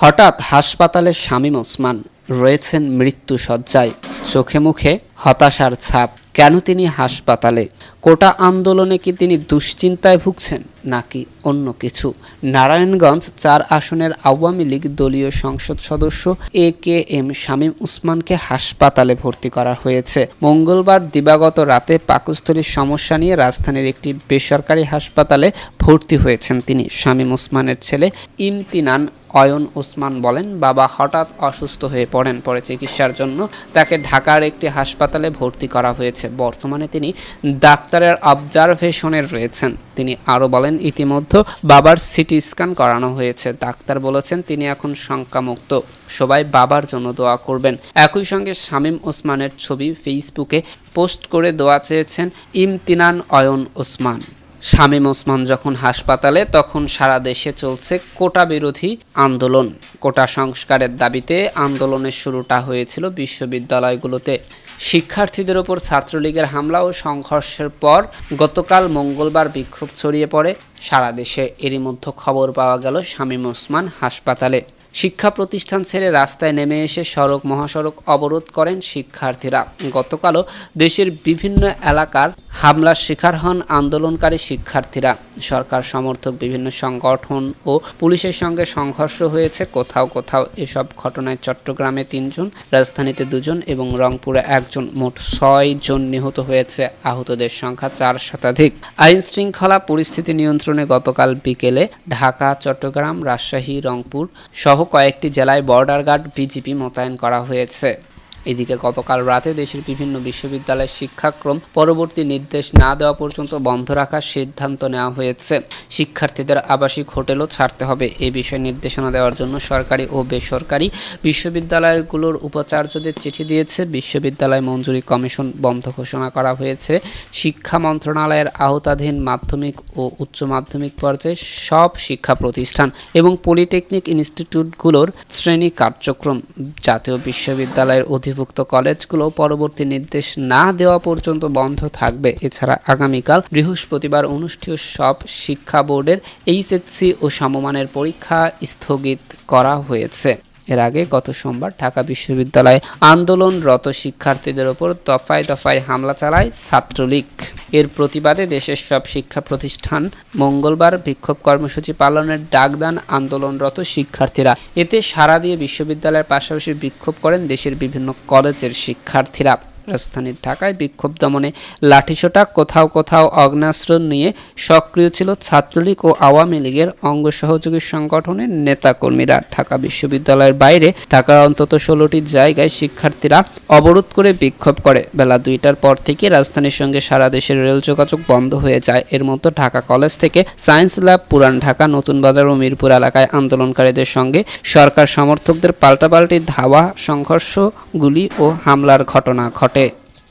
হঠাৎ হাসপাতালে শামীম ওসমান রয়েছেন মৃত্যু সজ্জায় চোখে মুখে হতাশার ছাপ। কেন তিনি হাসপাতালে? কোটা আন্দোলনে কি তিনি দুশ্চিন্তায় ভুগছেন নাকি অন্য কিছু? নারায়ণগঞ্জ চার আসনের আওয়ামী লীগ দলীয় সংসদ সদস্য এ কে এম শামীম উসমানকে হাসপাতালে ভর্তি করা হয়েছে। মঙ্গলবার দিবাগত রাতে পাকস্থলীর সমস্যা নিয়ে রাজধানীর একটি বেসরকারি হাসপাতালে ভর্তি হয়েছেন তিনি। শামীম উসমানের ছেলে ইমতিনান অয়ন ওসমান বলেন, বাবা হঠাৎ অসুস্থ হয়ে পড়েন, পরে চিকিৎসার জন্য তাকে ঢাকার একটি হাসপাতালে ভর্তি করা হয়েছে। বর্তমানে তিনি ডাক্তারের অবজারভেশনের রয়েছেন। তিনি আরও বলেন, ইতিমধ্যে বাবার সিটি স্ক্যান করানো হয়েছে। ডাক্তার বলেছেন তিনি এখন শঙ্কামুক্ত। সবাই বাবার জন্য দোয়া করবেন। একই সঙ্গে শামীম ওসমানের ছবি ফেসবুকে পোস্ট করে দোয়া চেয়েছেন ইমতিনান অয়ন ওসমান। শামীম ওসমান যখন হাসপাতালে, তখন সারা দেশে চলছে কোটা বিরোধী আন্দোলন। কোটা সংস্কারের দাবিতে আন্দোলনের শুরুটা হয়েছিল বিশ্ববিদ্যালয়গুলোতে। শিক্ষার্থীদের ওপর ছাত্রলীগের হামলা ও সংঘর্ষের পর গতকাল মঙ্গলবার বিক্ষোভ ছড়িয়ে পড়ে সারা দেশে। এরই মধ্যে খবর পাওয়া গেল শামীম ওসমান হাসপাতালে। শিক্ষা প্রতিষ্ঠান ছেড়ে রাস্তায় নেমে এসে সড়ক মহাসড়ক অবরোধ করেন শিক্ষার্থীরা। গতকালও দেশের বিভিন্ন এলাকার হামলার শিকার হন আন্দোলনকারী শিক্ষার্থীরা। সরকার সমর্থক বিভিন্ন সংগঠন ও পুলিশের সঙ্গে সংঘর্ষ হয়েছে। কোথাও কোথাও এসব ঘটনায় চট্টগ্রামে তিনজন, রাজধানীতে দুজন এবং রংপুরে একজন। মোট ছয় জন নিহত হয়েছে। আহতদের সংখ্যা চার শতাধিক। আইন শৃঙ্খলা পরিস্থিতি নিয়ন্ত্রণে গতকাল বিকেলে ঢাকা, চট্টগ্রাম, রাজশাহী, রংপুর সহ কয়েকটি জেলায় বর্ডার গার্ড বিজিপি মোতায়েন করা হয়েছে। এদিকে গতকাল রাতে দেশের বিভিন্ন বিশ্ববিদ্যালয়ের শিক্ষাক্রম পরবর্তী নির্দেশ না দেওয়া পর্যন্ত বন্ধ রাখার সিদ্ধান্ত নেওয়া হয়েছে। শিক্ষার্থীদের আবাসিক হোটেলও ছাড়তে হবে। এ বিষয়ে নির্দেশনা দেওয়ার জন্য সরকারি ও বেসরকারি বিশ্ববিদ্যালয়গুলোর উপাচার্যদের চিঠি দিয়েছে। বিশ্ববিদ্যালয় মঞ্জুরি কমিশন বন্ধ ঘোষণা করা হয়েছে। শিক্ষা মন্ত্রণালয়ের আওতাধীন মাধ্যমিক ও উচ্চ মাধ্যমিক পর্যায়ে সব শিক্ষা প্রতিষ্ঠান এবং পলিটেকনিক ইনস্টিটিউটগুলোর শ্রেণি কার্যক্রম। জাতীয় বিশ্ববিদ্যালয়ের অধিভুক্ত কলেজগুলো পরবর্তী নির্দেশ না দেওয়া পর্যন্ত বন্ধ থাকবে। এছাড়া আগামীকাল বৃহস্পতিবার অনুষ্ঠেয় সব শিক্ষা বোর্ডের এইচএসসি ও সমমানের পরীক্ষা স্থগিত করা হয়েছে। এর আগে গত সোমবার ঢাকা বিশ্ববিদ্যালয়ে আন্দোলনরত শিক্ষার্থীদের ওপর দফায় দফায় হামলা চালায় ছাত্রলীগ। এর প্রতিবাদে দেশের সব শিক্ষা প্রতিষ্ঠান মঙ্গলবার বিক্ষোভ কর্মসূচি পালনের ডাকদান আন্দোলনরত শিক্ষার্থীরা। এতে সারা দিয়ে বিশ্ববিদ্যালয়ের পাশাপাশি বিক্ষোভ করেন দেশের বিভিন্ন কলেজের শিক্ষার্থীরা। রাজধানীর ঢাকায় বিক্ষোভ দমনে লাঠিসোঁটা কোথাও কোথাও অগ্নাস্ত্র নিয়ে সক্রিয় ছিল ছাত্রলীগ ও আওয়ামী লীগের অঙ্গ সহযোগী সংগঠনের নেতাকর্মীরা। ঢাকা বিশ্ববিদ্যালয়ের বাইরে ঢাকার অন্তত ষোলোটি জায়গায় শিক্ষার্থীরা অবরোধ করে বিক্ষোভ করে। বেলা দুইটার পর থেকে রাজধানীর সঙ্গে সারা দেশের রেল যোগাযোগ বন্ধ হয়ে যায়। এর মধ্যে ঢাকা কলেজ থেকে সায়েন্স ল্যাব, পুরান ঢাকা, নতুন বাজার ও মিরপুর এলাকায় আন্দোলনকারীদের সঙ্গে সরকার সমর্থকদের পাল্টাপাল্টি ধাওয়া সংঘর্ষ গুলি ও হামলার ঘটনা ঘটে।